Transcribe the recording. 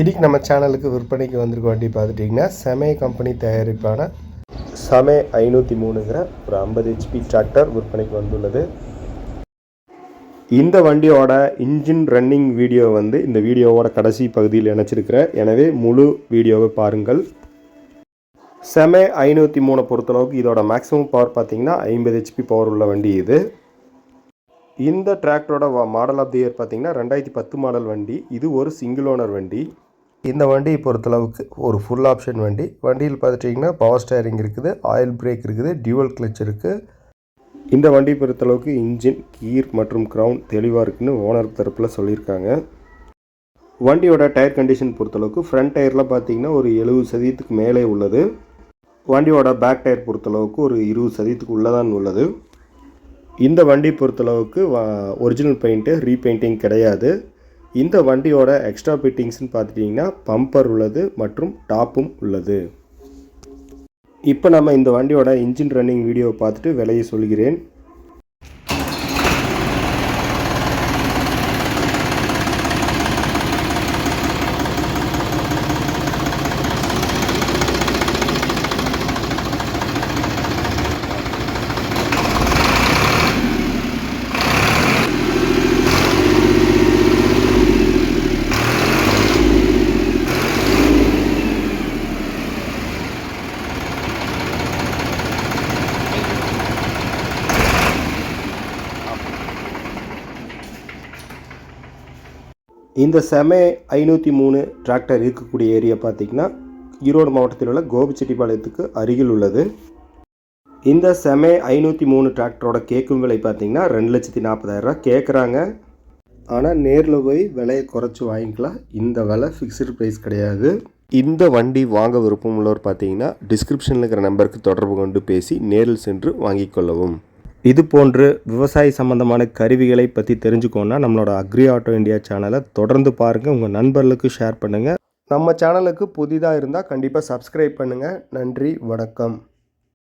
இன்றைக்கி நம்ம சேனலுக்கு விற்பனைக்கு வந்திருக்க வண்டி பார்த்துட்டிங்கன்னா செமே கம்பெனி தயாரிப்பான சமே ஐநூற்றி மூணுங்கிற ஒரு ஐம்பது ஹெச்பி டிராக்டர் விற்பனைக்கு வந்துள்ளது. இந்த வண்டியோட இன்ஜின் ரன்னிங் வீடியோ வந்து இந்த வீடியோவோட கடைசி பகுதியில் இணைச்சிருக்கிறேன். எனவே முழு வீடியோவை பாருங்கள். செமே ஐநூற்றி மூணை பொறுத்தளவுக்கு இதோட மேக்ஸிமம் பவர் பார்த்தீங்கன்னா ஐம்பது ஹெச்பி பவர் உள்ள வண்டி இது. இந்த டிராக்டரோட மாடல் ஆஃப் தி இயர் பார்த்திங்கன்னா ரெண்டாயிரத்தி பத்து மாடல் வண்டி. இது ஒரு சிங்கிள் ஓனர் வண்டி. இந்த வண்டியை பொறுத்தளவுக்கு ஒரு ஃபுல் ஆப்ஷன் வண்டி. வண்டியில் பார்த்துட்டிங்கன்னா பவர் ஸ்டேரிங் இருக்குது ஆயில் பிரேக் இருக்குது டியூவல் கிளச் இருக்குது இந்த வண்டி பொறுத்தளவுக்கு இன்ஜின் கீர் மற்றும் கிரவுண்ட் தெளிவாக இருக்குன்னு ஓனர் தரப்பில் சொல்லியிருக்காங்க. வண்டியோட டயர் கண்டிஷன் பொறுத்தளவுக்கு ஃப்ரண்ட் டயரில் பார்த்தீங்கன்னா ஒரு எழுபது சதவீதத்துக்கு மேலே உள்ளது. வண்டியோட பேக் டயர் பொறுத்தளவுக்கு ஒரு இருபது சதவீதத்துக்கு உள்ளதான் உள்ளது. இந்த வண்டி பொறுத்தளவுக்கு ஒரிஜினல் பெயிண்ட்டு ரீபெயிண்டிங் கிடையாது. இந்த வண்டியோட எக்ஸ்ட்ரா ஃபிட்டிங்ஸ்னு பார்த்துட்டிங்கன்னா பம்பர் உள்ளது மற்றும் டாப்பும் உள்ளது. இப்போ நம்ம இந்த வண்டியோட இன்ஜின் ரன்னிங் வீடியோ பார்த்துட்டு விலையை சொல்கிறேன். இந்த செம ஐநூற்றி மூணு டிராக்டர் இருக்கக்கூடிய ஏரியா பார்த்திங்கன்னா ஈரோடு மாவட்டத்தில் உள்ள கோபிச்செட்டிப்பாளையத்துக்கு அருகில் உள்ளது. இந்த செம ஐநூற்றி மூணு டிராக்டரோட கேட்கும் விலை பார்த்தீங்கன்னா ரெண்டு லட்சத்தி நாற்பதாயிரரூவா கேட்குறாங்க. ஆனால் நேரில் போய் விலையை குறைச்சி வாங்கிக்கலாம். இந்த விலை ஃபிக்ஸ்டு ப்ரைஸ் கிடையாது. இந்த வண்டி வாங்க விருப்பம் உள்ளவர் பார்த்தீங்கன்னா டிஸ்கிரிப்ஷனில் இருக்கிற நம்பருக்கு தொடர்பு கொண்டு பேசி நேரில் சென்று வாங்கிக் கொள்ளவும். இது போன்று விவசாய சம்பந்தமான கருவிகளை பற்றி தெரிஞ்சுக்கோன்னா நம்மளோட அக்ரி ஆட்டோ இந்தியா சேனலை தொடர்ந்து பாருங்கள் உங்கள் நண்பர்களுக்கு ஷேர் பண்ணுங்கள் நம்ம சேனலுக்கு புதிதாக இருந்தால் கண்டிப்பாக சப்ஸ்கிரைப் பண்ணுங்கள் நன்றி வணக்கம்.